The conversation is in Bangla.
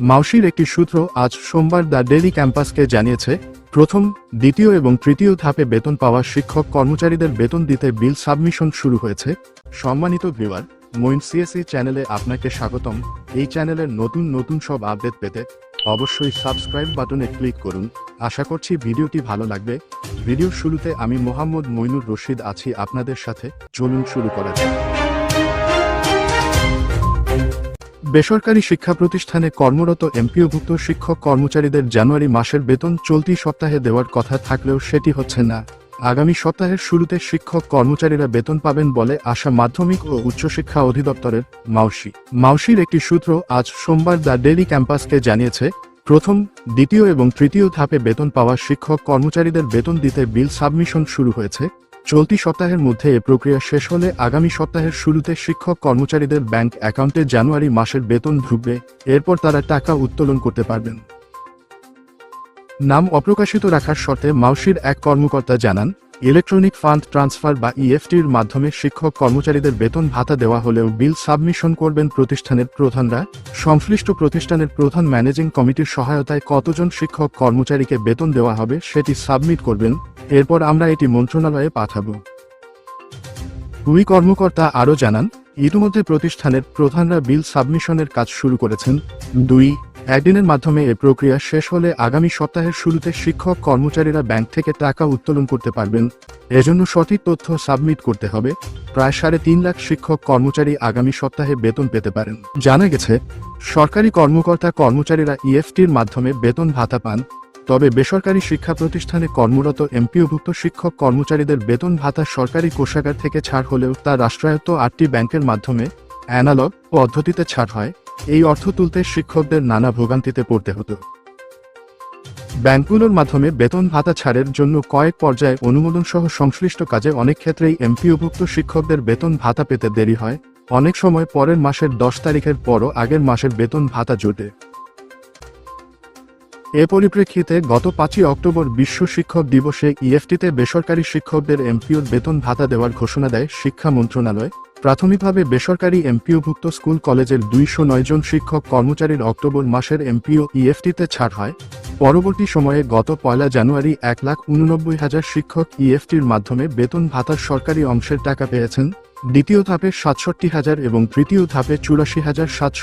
মাউসির একটি সূত্র আজ সোমবার দ্য ডেলি ক্যাম্পাসকে জানিয়েছে, প্রথম, দ্বিতীয় এবং তৃতীয় ধাপে বেতন পাওয়া শিক্ষক কর্মচারীদের বেতন দিতে বিল সাবমিশন শুরু হয়েছে। সম্মানিত ভিউয়ার মইন সিএসি চ্যানেলে আপনাকে স্বাগতম। এই চ্যানেলের নতুন নতুন সব আপডেট পেতে অবশ্যই সাবস্ক্রাইব বাটনে ক্লিক করুন। আশা করছি ভিডিওটি ভালো লাগবে। ভিডিওর শুরুতে আমি মোহাম্মদ মইনুর রশিদ আছি আপনাদের সাথে। চলুন শুরু করা যাক। বেসরকারি শিক্ষা প্রতিষ্ঠানে কর্মরত এমপিওভুক্ত শিক্ষক কর্মচারীদের জানুয়ারি মাসের বেতন চলতি সপ্তাহে দেওয়ার কথা থাকলেও সেটি হচ্ছে না। আগামী সপ্তাহের শুরুতে শিক্ষক কর্মচারীরা বেতন পাবেন বলে আশা মাধ্যমিক ও উচ্চশিক্ষা অধিদপ্তরের মাউসি। মাউসির একটি সূত্র আজ সোমবার দ্য ডেলি ক্যাম্পাসকে জানিয়েছে, প্রথম, দ্বিতীয় এবং তৃতীয় ধাপে বেতন পাওয়া শিক্ষক কর্মচারীদের বেতন দিতে বিল সাবমিশন শুরু হয়েছে। চলতি সপ্তাহের মধ্যে এ প্রক্রিয়া শেষ হলে আগামী সপ্তাহের শুরুতে শিক্ষক কর্মচারীদের ব্যাংক অ্যাকাউন্টে জানুয়ারি মাসের বেতন ঢুকবে, এরপর তারা টাকা উত্তোলন করতে পারবেন। নাম অপ্রকাশিত রাখার শর্তে মাউসির এক কর্মকর্তা জানান ইলেকট্রনিক ফান্ড ট্রান্সফার বা ইএফটির মাধ্যমে শিক্ষক কর্মচারীদের বেতন ভাতা দেওয়া হলেও বিল সাবমিশন করবেন প্রতিষ্ঠানের প্রধানরা। সংশ্লিষ্ট প্রতিষ্ঠানের প্রধান ম্যানেজিং কমিটির সহায়তায় কতজন শিক্ষক কর্মচারীকে বেতন দেওয়া হবে সেটি সাবমিট করবেন। এরপর আমরা এটি মন্ত্রণালয়ে পাঠাব। দুই কর্মকর্তা আরও জানান, ইতিমধ্যে প্রতিষ্ঠানের প্রধানরা বিল সাবমিশনের কাজ শুরু করেছেন। দুই একদিনের মাধ্যমে এ প্রক্রিয়া শেষ হলে আগামী সপ্তাহের শুরুতে শিক্ষক কর্মচারীরা ব্যাংক থেকে টাকা উত্তোলন করতে পারবেন। এজন্য সঠিক তথ্য সাবমিট করতে হবে। প্রায় সাড়ে তিন লাখ শিক্ষক কর্মচারী আগামী সপ্তাহে বেতন পেতে পারেন। জানা গেছে, সরকারি কর্মকর্তা কর্মচারীরা ইএফটির মাধ্যমে বেতন ভাতা পান, তবে বেসরকারি শিক্ষা প্রতিষ্ঠানে কর্মরত এমপিওভুক্ত শিক্ষক কর্মচারীদের বেতন ভাতা সরকারি কোষাগার থেকে ছাড় হলেও তা রাষ্ট্রায়ত্ত আটটি ব্যাংকের মাধ্যমে অ্যানালগ পদ্ধতিতে ছাড় হয়। এই অর্থ তুলতে শিক্ষকদের নানা ভোগান্তিতে পড়তে হতো। ব্যাংকগুলোর মাধ্যমে বেতন ভাতা ছাড়ের জন্য কয়েক পর্যায়ে অনুমোদন সহ সংশ্লিষ্ট কাজে অনেক ক্ষেত্রেই এমপিওভুক্ত শিক্ষকদের বেতন ভাতা পেতে দেরি হয়, অনেক সময় পরের মাসের দশ তারিখের পরও আগের মাসের বেতন ভাতা জোটে। এ পরিপ্রেক্ষিতে গত পাঁচই অক্টোবর বিশ্ব শিক্ষক দিবসে ইএফটিতে বেসরকারি শিক্ষকদের এমপিওর বেতন ভাতা দেওয়ার ঘোষণা দেয় শিক্ষা মন্ত্রণালয়। প্রাথমিকভাবে বেসরকারি এমপিওভুক্ত স্কুল কলেজের দুইশো নয় জন শিক্ষক কর্মচারীর অক্টোবর মাসের এমপিও ইএফটিতে ছাড় হয়। পরবর্তী সময়ে গত পয়লা জানুয়ারি এক লাখ উননব্বই হাজার শিক্ষক ইএফটির মাধ্যমে বেতন ভাতার সরকারি অংশের টাকা পেয়েছেন। দ্বিতীয় ধাপে সাতষট্টি হাজার এবং তৃতীয় ধাপে চুরাশি হাজার সাতশো